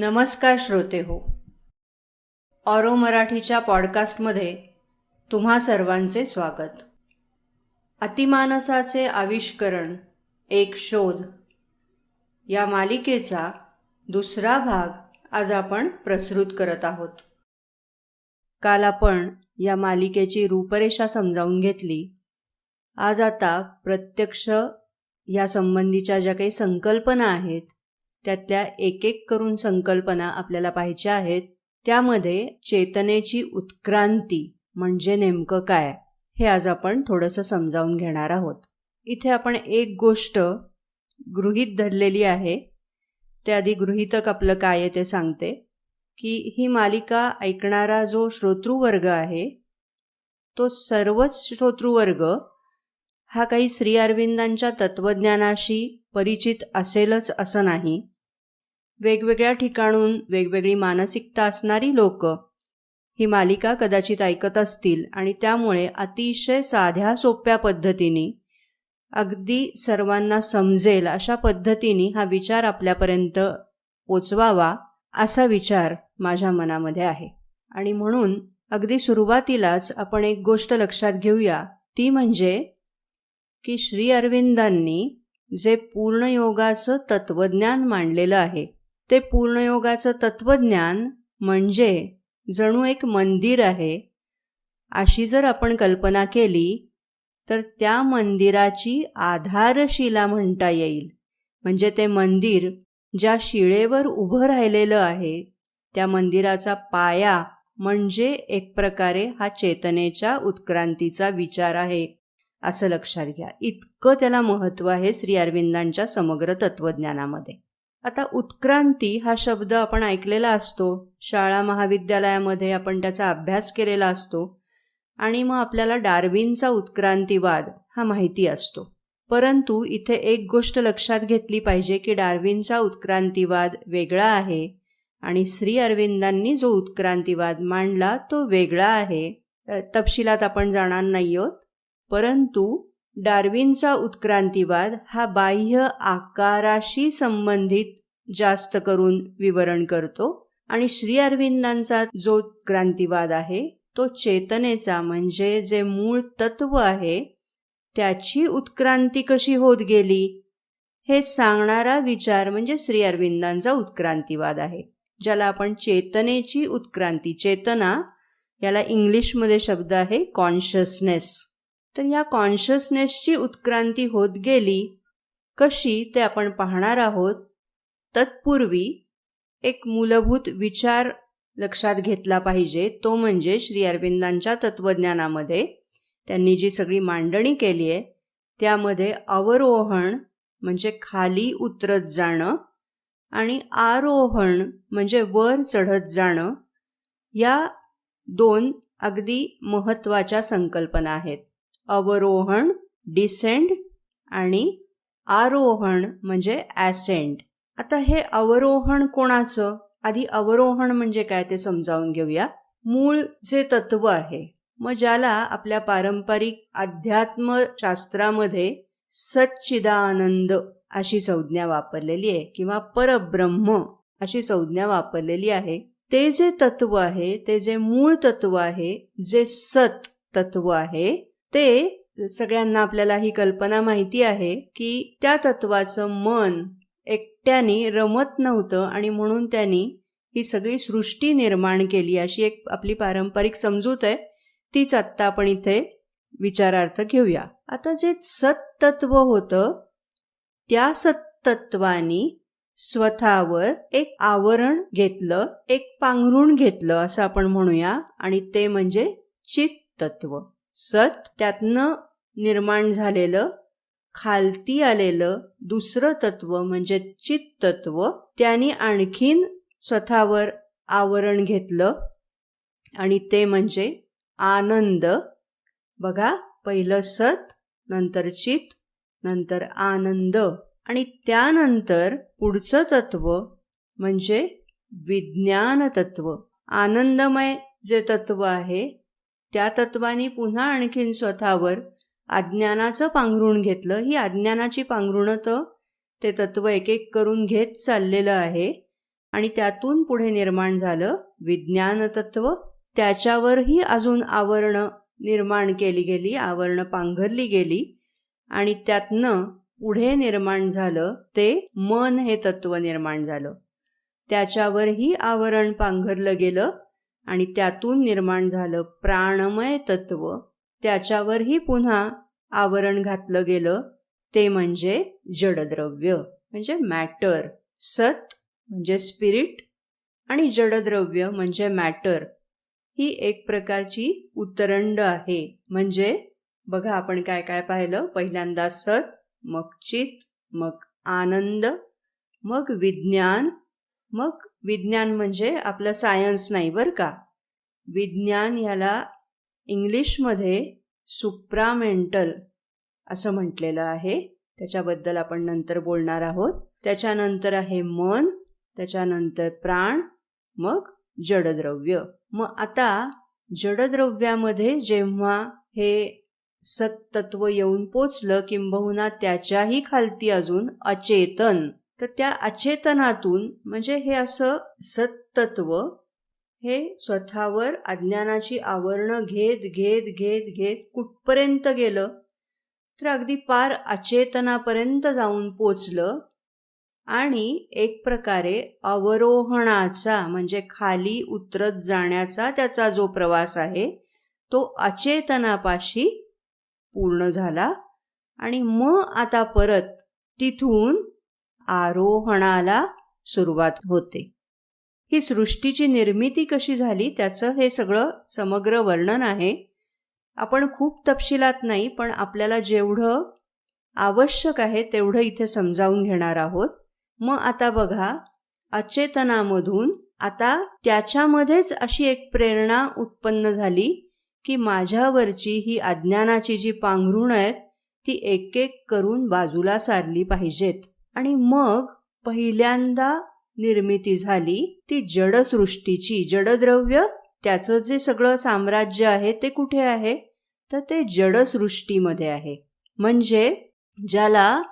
नमस्कार श्रोते हो. ऑरो मराठीच्या पॉडकास्टमध्ये तुम्हा सर्वांचे स्वागत. अतिमानसाचे आविष्करण एक शोध. या मालिकेचा दुसरा भाग आज आपण प्रसृत करत आहोत. काल आपण या मालिकेची रूपरेषा समजावून घेतली. आज आता प्रत्यक्ष या संबंधीच्या ज्या काही संकल्पना आहेत त्यातल्या एक एक करून संकल्पना आपल्याला पाहिजे आहेत. त्यामध्ये चेतनेची उत्क्रांती म्हणजे नेमकं काय? हे आज आपण थोडंसं समजावून घेणार आहोत. इथे आपण एक गोष्ट गृहीत धरलेली आहे. ते आधी गृहीतक आपलं काय आहे ते सांगते. की ही मालिका ऐकणारा जो श्रोतृवर्ग आहे तो सर्वच श्रोतृवर्ग हा काही श्री अरविंदांच्या तत्त्वज्ञानाशी परिचित असेलच असं नाही. वेगवेगळ्या ठिकाणून वेगवेगळी मानसिकता असणारी लोक ही मालिका कदाचित ऐकत असतील आणि त्यामुळे अतिशय साध्या सोप्या पद्धतीने अगदी सर्वांना समजेल अशा पद्धतीने हा विचार आपल्यापर्यंत पोचवावा असा विचार माझ्या मनामध्ये आहे. आणि म्हणून अगदी सुरुवातीलाच आपण एक गोष्ट लक्षात घेऊया. ती म्हणजे की श्री अरविंदांनी जे पूर्णयोगाचं तत्वज्ञान मांडलेलं आहे. ते पूर्णयोगाचं तत्वज्ञान म्हणजे जणू एक मंदिर आहे. अशी जर आपण कल्पना केली तर त्या मंदिराची आधारशिला म्हणता येईल. म्हणजे ते मंदिर ज्या शिळेवर उभं राहिलेलं आहे त्या मंदिराचा पाया म्हणजे एक प्रकारे हा चेतनेच्या उत्क्रांतीचा विचार आहे. असं लक्षात घ्या. इतकं त्याला महत्त्व आहे श्री अरविंदांच्या समग्र तत्वज्ञानामध्ये आता उत्क्रांती हा शब्द आपण ऐकलेला असतो. शाळा महाविद्यालयामध्ये आपण त्याचा अभ्यास केलेला असतो. आणि मग आपल्याला डार्विनचा उत्क्रांतीवाद हा माहिती असतो. परंतु इथे एक गोष्ट लक्षात घेतली पाहिजे की डार्विनचा उत्क्रांतीवाद वेगळा आहे आणि श्री अरविंदांनी जो उत्क्रांतीवाद मांडला तो वेगळा आहे. तपशिलात आपण जाणार नाही आहोत. परंतु डार्विनचा उत्क्रांतीवाद हा बाह्य आकाराशी संबंधित जास्त करून विवरण करतो आणि श्री अरविंदांचा जो क्रांतिवाद आहे तो चेतनेचा म्हणजे जे मूळ तत्व आहे त्याची उत्क्रांती कशी होत गेली हे सांगणारा विचार म्हणजे श्री अरविंदांचा उत्क्रांतीवाद आहे ज्याला आपण चेतनेची उत्क्रांती चेतना याला इंग्लिशमध्ये शब्द आहे कॉन्शियसनेस तर या कॉन्शियसनेसची उत्क्रांती होत गेली कशी ते आपण पाहणार आहोत. तत्पूर्वी एक मूलभूत विचार लक्षात घेतला पाहिजे तो म्हणजे श्री अरविंदांच्या तत्त्वज्ञानामध्ये त्यांनी जी सगळी मांडणी केली आहे त्यामध्ये अवरोहण म्हणजे खाली उतरत जाणं आणि आरोहण म्हणजे वर चढत जाणं या दोन अगदी महत्त्वाच्या संकल्पना आहेत. अवरोहण डिसेंड आणि आरोहण म्हणजे ॲसेंड आता हे अवरोहण कोणाचं? आधी अवरोहण म्हणजे काय ते समजावून घेऊया. मूळ जे तत्व आहे मग ज्याला आपल्या पारंपरिक अध्यात्मशास्त्रामध्ये सच्चिदानंद अशी संज्ञा वापरलेली आहे किंवा परब्रह्म अशी संज्ञा वापरलेली आहे ते जे तत्व आहे ते जे मूळ तत्व आहे जे सत तत्व आहे ते सगळ्यांना आपल्याला ही कल्पना माहिती आहे की त्या तत्वाचं मन एकट्याने रमत नव्हतं आणि म्हणून त्यांनी ही सगळी सृष्टी निर्माण केली. अशी एक आपली पारंपरिक समजूत आहे. तीच आत्ता आपण इथे विचारार्थ घेऊया. आता जे सत्तत्व होतं त्या सत्तत्वानी स्वतःवर एक आवरण घेतलं एक पांघरूण घेतलं असं आपण म्हणूया आणि ते म्हणजे चित तत्व सत त्यातनं निर्माण झालेलं खालती आलेलं दुसरं तत्व म्हणजे चित तत्व त्यांनी आणखीन स्वतःवर आवरण घेतलं आणि ते म्हणजे आनंद. बघा पहिलं सत नंतर चित नंतर आनंद आणि त्यानंतर पुढचं तत्व म्हणजे विज्ञान तत्व आनंदमय जे तत्व आहे त्या तत्वानी पुन्हा आणखीन स्वतःवर अज्ञानाचं पांघरुण घेतलं. ही अज्ञानाची पांघरुणं तर ते तत्व एक एक करून घेत चाललेलं आहे. आणि त्यातून पुढे निर्माण झालं विज्ञान तत्व. त्याच्यावरही अजून आवरणं निर्माण केली गेली आवरणं पांघरली गेली. आणि त्यातनं पुढे निर्माण झालं ते मन हे तत्व निर्माण झालं. त्याच्यावरही आवरण पांघरलं गेलं. आणि त्यातून निर्माण झालं प्राणमय तत्व त्याच्यावरही पुन्हा आवरण घातलं गेलं. ते म्हणजे जडद्रव्य म्हणजे मॅटर. सत म्हणजे स्पिरिट आणि जडद्रव्य म्हणजे मॅटर. ही एक प्रकारची उतरंड आहे. म्हणजे बघा आपण काय काय पाहिलं? पहिल्यांदा सत मग चित मग आनंद मग विज्ञान मग विज्ञान म्हणजे आपलं सायन्स नाही बरं का? विज्ञान ह्याला इंग्लिशमध्ये सुप्रामेंटल असं म्हटलेलं आहे. त्याच्याबद्दल आपण नंतर बोलणार आहोत. त्याच्यानंतर आहे मन त्याच्यानंतर प्राण मग जडद्रव्य. मग आता जडद्रव्यामध्ये जेव्हा हे सत्तत्व येऊन पोचलं किंबहुना त्याच्याही खालती अजून अचेतन. तर त्या अचेतनातून म्हणजे हे असं सत्तत्व हे स्वतःवर अज्ञानाची आवरणं घेत घेत घेत घेत कुठपर्यंत गेलं? तर अगदी पार अचेतनापर्यंत जाऊन पोचलं आणि एक प्रकारे अवरोहणाचा म्हणजे खाली उतरत जाण्याचा त्याचा जो प्रवास आहे तो अचेतनापाशी पूर्ण झाला आणि मग आता परत तिथून आरोहणाला सुरुवात होते. ही सृष्टीची निर्मिती कशी झाली त्याचं हे सगळं समग्र वर्णन आहे. आपण खूप तपशिलात नाही पण आपल्याला जेवढं आवश्यक आहे तेवढं इथे समजावून घेणार आहोत. मग आता बघा अचेतनामधून आता त्याच्यामध्येच अशी एक प्रेरणा उत्पन्न झाली की माझ्यावरची ही अज्ञानाची जी पांघरुण आहेत ती एक एक करून बाजूला सारली पाहिजेत. आणि मग पहिल्यांदा निर्मिती झाली ती जडसृष्टीची जडद्रव्य त्याचं जे सगळं साम्राज्य आहे ते कुठे आहे? तर ते जडसृष्टीमध्ये आहे. म्हणजे ज्याला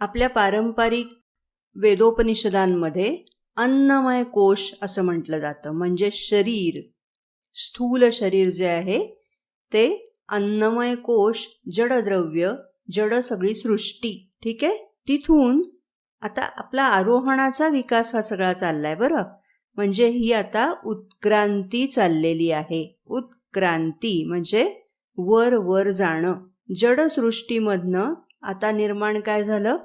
आपल्या पारंपरिक वेदोपनिषदांमध्ये अन्नमय कोश असं म्हटलं जातं. म्हणजे शरीर स्थूल शरीर जे आहे ते अन्नमय कोश जडद्रव्य जड सगळी सृष्टी. ठीक आहे? तिथून आता आपला आरोहणाचा विकास हा सगळा चाललाय बरं. म्हणजे ही आता उत्क्रांती चाललेली आहे. उत्क्रांती म्हणजे वर वर जाणं. जडसृष्टीमधनं आता निर्माण काय झालं?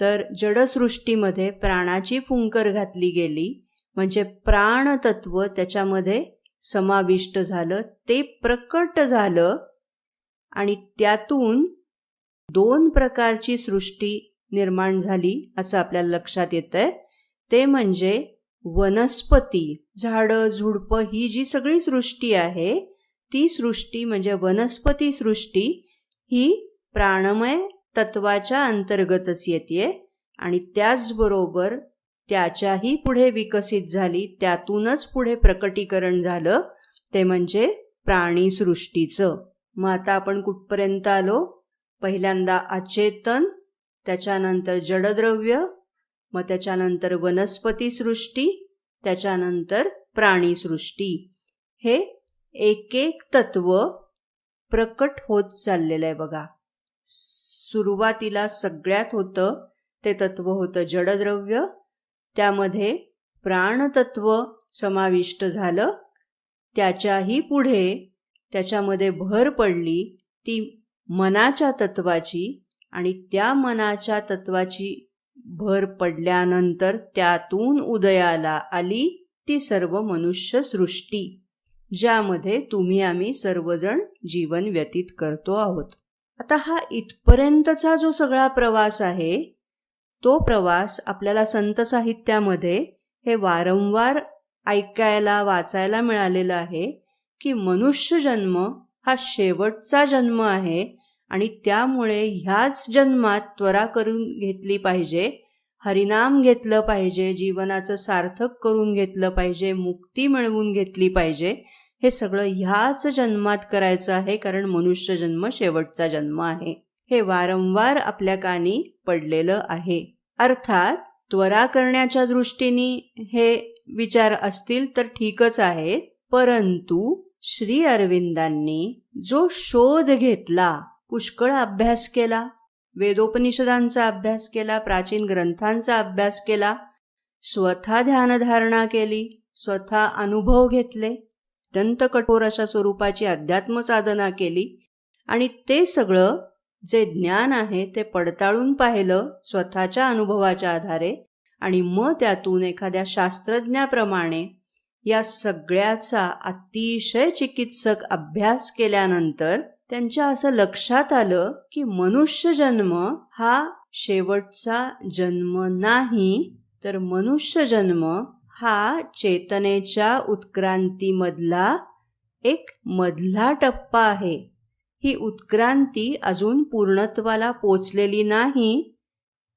तर जडसृष्टीमध्ये प्राणाची फुंकर घातली गेली. म्हणजे प्राणतत्व त्याच्यामध्ये समाविष्ट झालं. ते प्रकट झालं. आणि त्यातून दोन प्रकारची सृष्टी निर्माण झाली असं आपल्याला लक्षात येतंय. ते म्हणजे वनस्पती. झाडं झुडपं ही जी सगळी सृष्टी आहे ती सृष्टी म्हणजे वनस्पती सृष्टी ही प्राणमय तत्वाच्या अंतर्गतच येते आणि त्याचबरोबर त्याच्याही पुढे विकसित झाली त्यातूनच पुढे प्रकटीकरण झालं ते म्हणजे प्राणीसृष्टीचं मग आता आपण कुठपर्यंत आलो? पहिल्यांदा अचेतन त्याच्यानंतर जडद्रव्य मग त्याच्यानंतर वनस्पती सृष्टी त्याच्यानंतर प्राणीसृष्टी हे एक एक तत्व प्रकट होत चाललेलं आहे बघा. सुरुवातीला सगळ्यात होतं ते तत्व होतं जडद्रव्य. त्यामध्ये प्राणतत्व समाविष्ट झालं. त्याच्याही पुढे त्याच्यामध्ये भर पडली ती मनाच्या तत्वाची आणि त्या मनाच्या तत्वाची भर पडल्यानंतर त्यातून उदयाला आली ती सर्व मनुष्य सृष्टी ज्यामध्ये तुम्ही आम्ही सर्वजण जीवन व्यतीत करतो आहोत. आता हा इथपर्यंतचा जो सगळा प्रवास आहे तो प्रवास आपल्याला संत साहित्यामध्ये हे वारंवार ऐकायला वाचायला मिळालेलं आहे की मनुष्य जन्म हा शेवटचा जन्म आहे आणि त्यामुळे ह्याच जन्मात त्वरा करून घेतली पाहिजे हरिनाम घेतलं पाहिजे जीवनाचं सार्थक करून घेतलं पाहिजे मुक्ती मिळवून घेतली पाहिजे हे सगळं ह्याच जन्मात करायचं आहे कारण मनुष्य जन्म शेवटचा जन्म आहे. हे वारंवार आपल्या कानी पडलेलं आहे. अर्थात त्वरा करण्याच्या दृष्टीने हे विचार असतील तर ठीकच आहेत परंतु श्री अरविंदांनी जो शोध घेतला पुष्कळ अभ्यास केला. वेदोपनिषदांचा अभ्यास केला प्राचीन ग्रंथांचा अभ्यास केला. स्वतः ध्यानधारणा केली स्वतः अनुभव घेतले. अत्यंत कठोर अशा स्वरूपाची अध्यात्म साधना केली. आणि ते सगळं जे ज्ञान आहे ते पडताळून पाहिलं स्वतःच्या अनुभवाच्या आधारे. आणि मग त्यातून एखाद्या शास्त्रज्ञाप्रमाणे या सगळ्याचा अतिशय चिकित्सक अभ्यास केल्यानंतर त्यांच्या असं लक्षात आलं की मनुष्य जन्म हा शेवटचा जन्म नाही तर मनुष्य जन्म हा चेतनेच्या उत्क्रांतीमधला एक मधला टप्पा आहे. ही उत्क्रांती अजून पूर्णत्वाला पोचलेली नाही.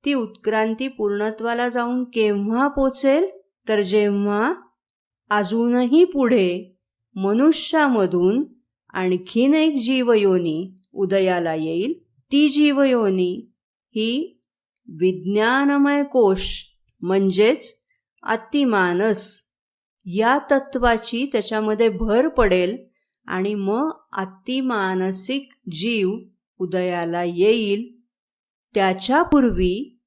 ती उत्क्रांती पूर्णत्वाला जाऊन केव्हा पोचेल? तर जेव्हा अजूनही पुढे मनुष्यामधून आणखीन एक जीवयोनी उदयाला येईल. ती जीवयोनी ही विज्ञानमय कोश म्हणजेच अतिमानस. या तत्वाची त्याच्यामध्ये भर पडेल आणि मग अतिमानसिक जीव उदयाला येईल. त्याच्यापूर्वी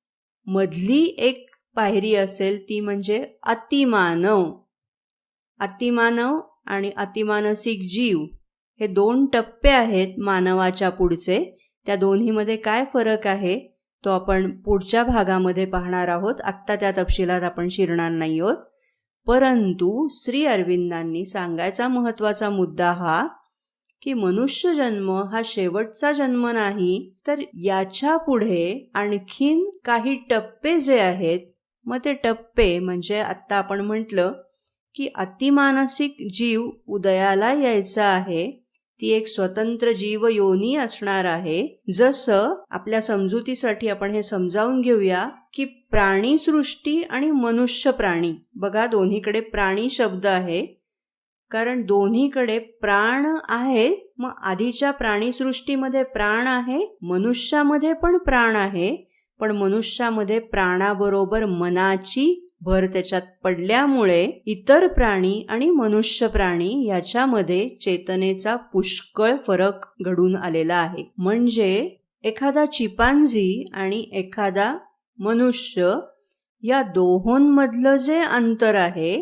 मधली एक पायरी असेल ती म्हणजे अतिमानव. अतिमानव आणि अतिमानसिक जीव. हे दोन टप्पे आहेत मानवाच्या पुढचे. त्या दोन्हीमध्ये काय फरक आहे तो आपण पुढच्या भागामध्ये पाहणार आहोत. आत्ता त्या तपशिलात आपण शिरणार नाही आहोत. परंतु श्री अरविंदांनी सांगायचा महत्त्वाचा मुद्दा हा की मनुष्य जन्म हा शेवटचा जन्म नाही तर याच्यापुढे आणखीन काही टप्पे जे आहेत मग ते टप्पे म्हणजे आत्ता आपण म्हटलं की अतिमानसिक जीव उदयाला यायचा आहे. ती एक स्वतंत्र जीव योनी असणार आहे. जसं आपल्या समजुतीसाठी आपण हे समजावून घेऊया की प्राणीसृष्टी आणि मनुष्य प्राणी. बघा दोन्हीकडे प्राणी शब्द आहे. कारण दोन्हीकडे प्राण आहे मग आधीच्या प्राणीसृष्टीमध्ये प्राण आहे मनुष्यामध्ये पण प्राण आहे. पण मनुष्यामध्ये प्राणाबरोबर मनाची भर त्याच्यात पडल्यामुळे इतर प्राणी आणि मनुष्य प्राणी याच्यामध्ये चेतनेचा पुष्कळ फरक घडून आलेला आहे. म्हणजे एखादा चिपांझी आणि एखादा मनुष्य या दोहोंमधलं जे अंतर आहे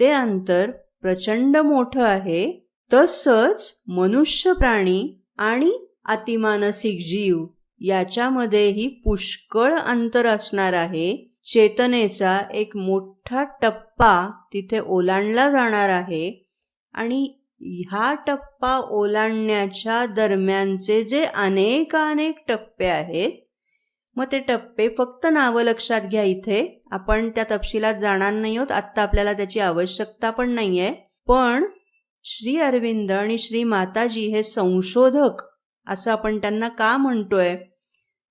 ते अंतर प्रचंड मोठं आहे. तसंच मनुष्य प्राणी आणि अतिमानसिक जीव याच्यामध्येही पुष्कळ अंतर असणार आहे. चेतनेचा एक मोठा टप्पा तिथे ओलांडला जाणार आहे आणि हा टप्पा ओलांडण्याच्या दरम्यानचे जे अनेक अनेक टप्पे आहेत मग ते टप्पे फक्त नावं लक्षात घ्या इथे. आपण त्या तपशिलात जाणार नाही आहोत. आत्ता आपल्याला त्याची आवश्यकता पण नाही आहे पण श्री अरविंद आणि श्री माताजी हे संशोधक असं आपण त्यांना का म्हणतोय?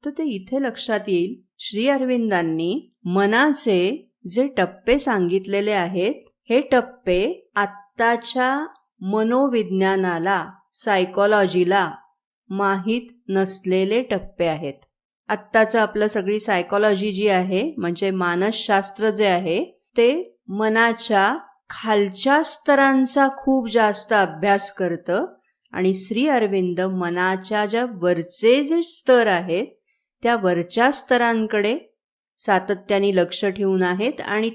तर ते इथे लक्षात येईल. श्री अरविंदांनी मनाचे जे टप्पे सांगितलेले आहेत हे टप्पे आत्ताच्या मनोविज्ञानाला सायकॉलॉजीला माहीत नसलेले टप्पे आहेत. आत्ताचं आपलं सगळी सायकॉलॉजी जी आहे म्हणजे मानसशास्त्र जे आहे ते मनाच्या खालच्या स्तरांचा खूप जास्त अभ्यास करतं आणि श्री अरविंद मनाच्या ज्या वरचे जे स्तर आहेत त्या वरच्या स्तरांकडे सातत्याने लक्ष ठेवून आहेत आणि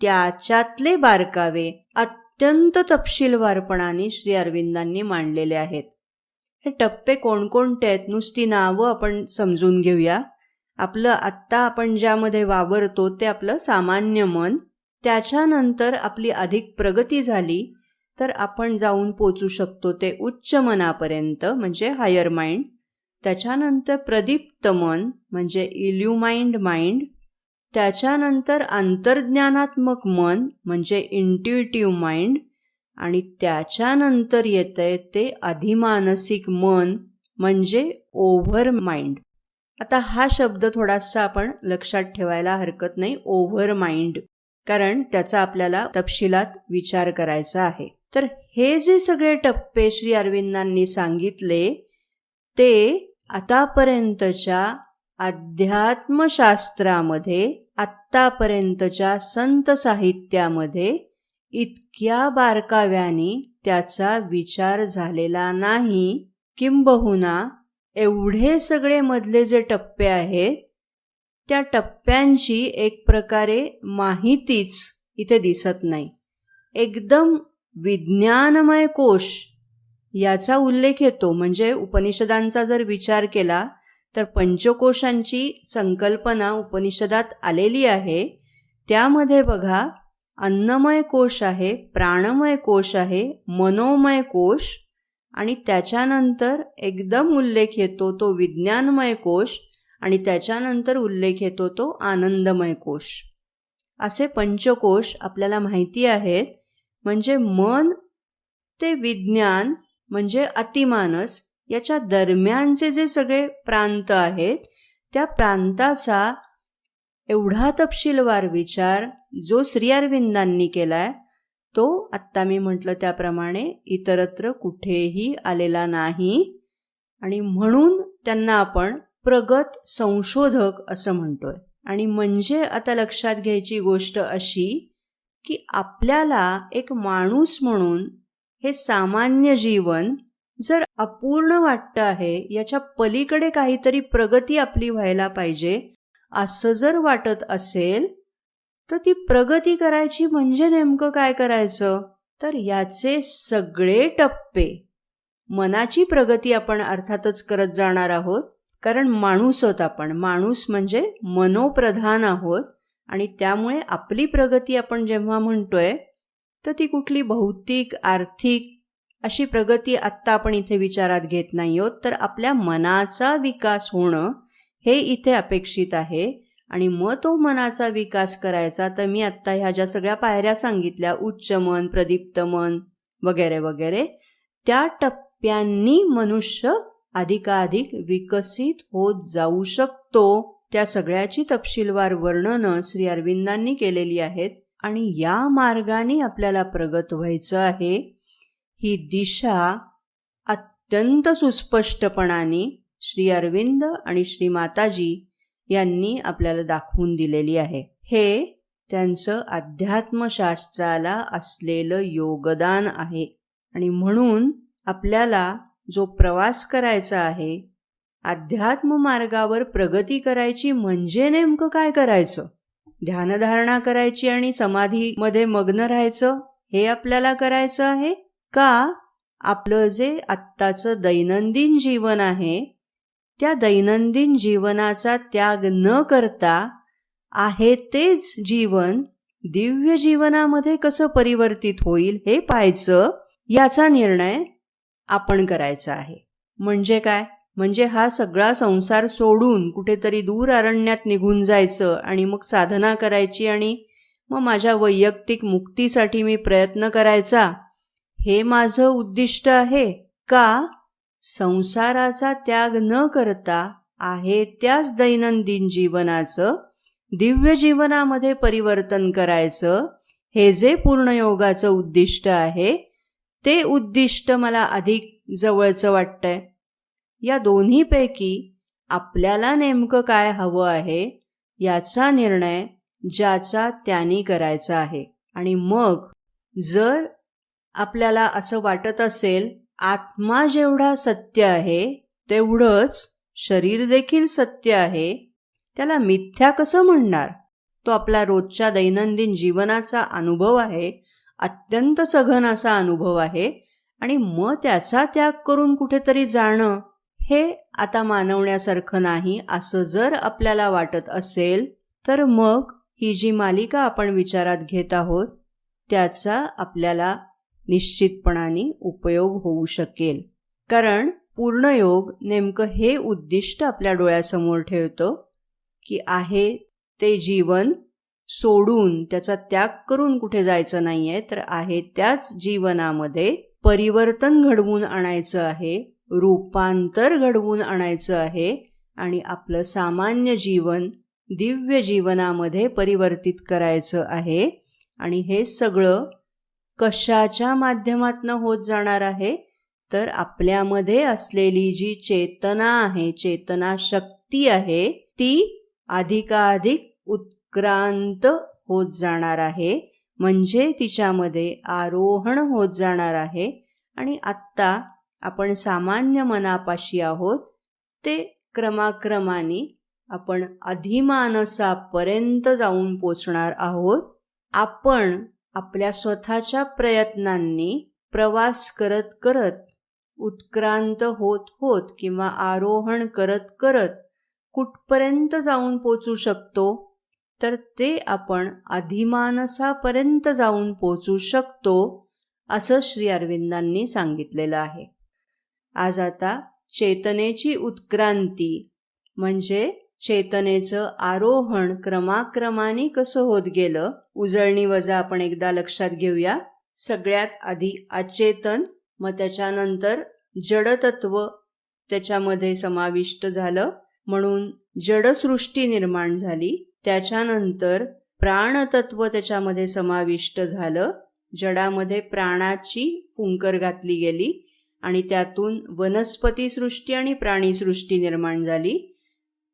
त्याच्यातले बारकावे अत्यंत तपशीलवारपणाने श्री अरविंदांनी मांडलेले आहेत. हे टप्पे कोणकोणते आहेत नुसती नावं आपण समजून घेऊया. आपलं आत्ता आपण ज्यामध्ये वावरतो ते आपलं सामान्य मन. त्याच्यानंतर आपली अधिक प्रगती झाली तर आपण जाऊन पोचू शकतो ते उच्च मनापर्यंत म्हणजे हायर माइंड त्याच्यानंतर प्रदीप्त मन म्हणजे इल्युमाइंड माइंड त्याच्यानंतर अंतर्ज्ञानात्मक मन म्हणजे इंट्युटिव्ह माइंड आणि त्याच्यानंतर येतंय ते अधिमानसिक मन म्हणजे ओव्हर माइंड आता हा शब्द थोडासा आपण लक्षात ठेवायला हरकत नाही ओव्हर माइंड कारण त्याचा आपल्याला तपशिलात विचार करायचा आहे. तर हे जे सगळे टप्पे श्री अरविंदांनी सांगितले ते आतापर्यंतच्या अध्यात्मशास्त्रामध्ये आत्तापर्यंतच्या संत साहित्यामध्ये इतक्या बारकाव्याने त्याचा विचार झालेला नाही किंबहुना एवढे सगळे मधले जे टप्पे आहेत त्या टप्प्यांची एक प्रकारे माहितीच इथे दिसत नाही. एकदम विज्ञानमय कोश याचा उल्लेख येतो. म्हणजे उपनिषदांचा जर विचार केला तर पंचकोशांची संकल्पना उपनिषदात आलेली आहे. त्यामध्ये बघा अन्नमय कोश आहे प्राणमय कोश आहे मनोमय कोश आणि त्याच्यानंतर एकदम उल्लेख येतो तो विज्ञानमय कोश आणि त्याच्यानंतर उल्लेख येतो तो आनंदमय कोश. असे पंचकोश आपल्याला माहिती आहेत. म्हणजे मन ते विज्ञान म्हणजे अतिमानस याच्या दरम्यानचे जे सगळे प्रांत आहेत त्या प्रांताचा एवढा तपशीलवार विचार जो श्रीअरविंदांनी केलाय तो आत्ता मी म्हटलं त्याप्रमाणे इतरत्र कुठेही आलेला नाही. आणि म्हणून त्यांना आपण प्रगत संशोधक असं म्हणतोय. आणि म्हणजे आता लक्षात घ्यायची गोष्ट अशी की आपल्याला एक माणूस म्हणून हे सामान्य जीवन जर अपूर्ण वाटतं आहे याच्या पलीकडे काहीतरी प्रगती आपली व्हायला पाहिजे असं जर वाटत असेल तर ती प्रगती करायची म्हणजे नेमकं काय करायचं? तर याचे सगळे टप्पे. मनाची प्रगती आपण अर्थातच करत जाणार आहोत कारण माणूस आहोत आपण. माणूस म्हणजे मनोप्रधान आहोत आणि त्यामुळे आपली प्रगती आपण जेव्हा म्हणतोय तर ती कुठली भौतिक आर्थिक अशी प्रगती आत्ता आपण इथे विचारात घेत नाही आहोत. तर आपल्या मनाचा विकास होणं हे इथे अपेक्षित आहे. आणि मग तो मनाचा विकास करायचा. तर मी आत्ता ह्या ज्या सगळ्या पायऱ्या सांगितल्या उच्च मन प्रदीप्त मन वगैरे वगैरे त्या टप्प्यांनी मनुष्य अधिकाधिक विकसित होत जाऊ शकतो. त्या सगळ्याची तपशीलवार वर्णनं श्री अरविंदांनी केलेली आहेत. आणि या मार्गाने आपल्याला प्रगत व्हायचं आहे. ही दिशा अत्यंत सुस्पष्टपणाने श्री अरविंद आणि श्री माताजी यांनी आपल्याला दाखवून दिलेली आहे. हे त्यांचं अध्यात्मशास्त्राला असलेलं योगदान आहे. आणि म्हणून आपल्याला जो प्रवास करायचा आहे अध्यात्म मार्गावर प्रगती करायची म्हणजे नेमकं काय करायचं? ध्यानधारणा करायची आणि समाधीमध्ये मग्न राहायचं हे आपल्याला करायचं आहे? का आपलं जे आत्ताचं दैनंदिन जीवन आहे त्या दैनंदिन जीवनाचा त्याग न करता आहे तेच जीवन दिव्य जीवनामध्ये कसं परिवर्तित होईल हे पाहायचं याचा निर्णय आपण करायचा आहे. म्हणजे काय? म्हणजे हा सगळा संसार सोडून कुठेतरी दूर अरण्यात निघून जायचं आणि मग साधना करायची आणि मग माझ्या वैयक्तिक मुक्तीसाठी मी प्रयत्न करायचा. हे माझं उद्दिष्ट आहे का? संसाराचा त्याग न करता आहे त्याच दैनंदिन जीवनाचं दिव्य जीवनामध्ये परिवर्तन करायचं हे जे पूर्णयोगाचं उद्दिष्ट आहे ते उद्दिष्ट मला अधिक जवळचं वाटतंय. या दोन्हीपैकी आपल्याला नेमकं काय हवं आहे याचा निर्णय ज्याचा त्यांनी करायचा आहे. आणि मग जर आपल्याला असं वाटत असेल आत्मा जेवढा सत्य आहे तेवढंच शरीर देखील सत्य आहे. त्याला मिथ्या कसं म्हणणार? तो आपला रोजच्या दैनंदिन जीवनाचा अनुभव आहे अत्यंत सघन असा अनुभव आहे आणि मग त्याचा त्याग करून कुठेतरी जाणं हे आता मानवण्यासारखं नाही असं जर आपल्याला वाटत असेल तर मग ही जी मालिका आपण विचारात घेत आहोत त्याचा आपल्याला निश्चितपणाने उपयोग होऊ शकेल. कारण पूर्णयोग नेमकं हे उद्दिष्ट आपल्या डोळ्यासमोर ठेवतं की आहे ते जीवन सोडून त्याचा त्याग करून कुठे जायचं नाही आहे तर आहे त्याच जीवनामध्ये परिवर्तन घडवून आणायचं आहे रूपांतर घडवून आणायचं आहे आणि आपलं सामान्य जीवन दिव्य जीवनामध्ये परिवर्तित करायचं आहे. आणि हे सगळं कशाच्या माध्यमातनं होत जाणार आहे? तर आपल्यामध्ये असलेली जी चेतना आहे चेतना शक्ती आहे ती अधिकाधिक उत्क्रांत होत जाणार आहे. म्हणजे तिच्यामध्ये आरोहण होत जाणार आहे. आणि आत्ता आपण सामान्य मनापाशी आहोत. ते क्रमाक्रमाने आपण अधिमानसापर्यंत जाऊन पोचणार आहोत. आपण आपल्या स्वतःच्या प्रयत्नांनी प्रवास करत करत उत्क्रांत होत होत किंवा आरोहण करत करत कुठपर्यंत जाऊन पोचू शकतो तर ते आपण अधिमानसापर्यंत जाऊन पोचू शकतो असं श्री अरविंदांनी सांगितलेलं आहे. आज आता चेतनेची उत्क्रांती म्हणजे चेतनेचं आरोहण क्रमाक्रमाने कसं होत गेलं उजळणी वजा आपण एकदा लक्षात घेऊया. सगळ्यात आधी अचेतन मग त्याच्यानंतर जडतत्व त्याच्यामध्ये समाविष्ट झालं. म्हणून जडसृष्टी निर्माण झाली. त्याच्यानंतर प्राणतत्व त्याच्यामध्ये समाविष्ट झालं. जडामध्ये प्राणाची फुंकर घातली गेली आणि त्यातून वनस्पती सृष्टी आणि प्राणीसृष्टी निर्माण झाली.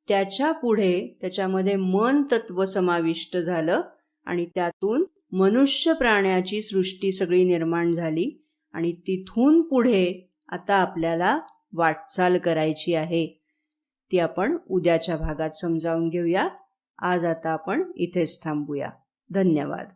त्याच्या पुढे त्याच्यामध्ये मन तत्व समाविष्ट झालं आणि त्यातून मनुष्य प्राण्याची सृष्टी सगळी निर्माण झाली आणि तिथून पुढे आता आपल्याला वाटचाल करायची आहे. ती आपण उद्याच्या भागात समजावून घेऊया. आज आता आपण इथेच थांबूया. धन्यवाद.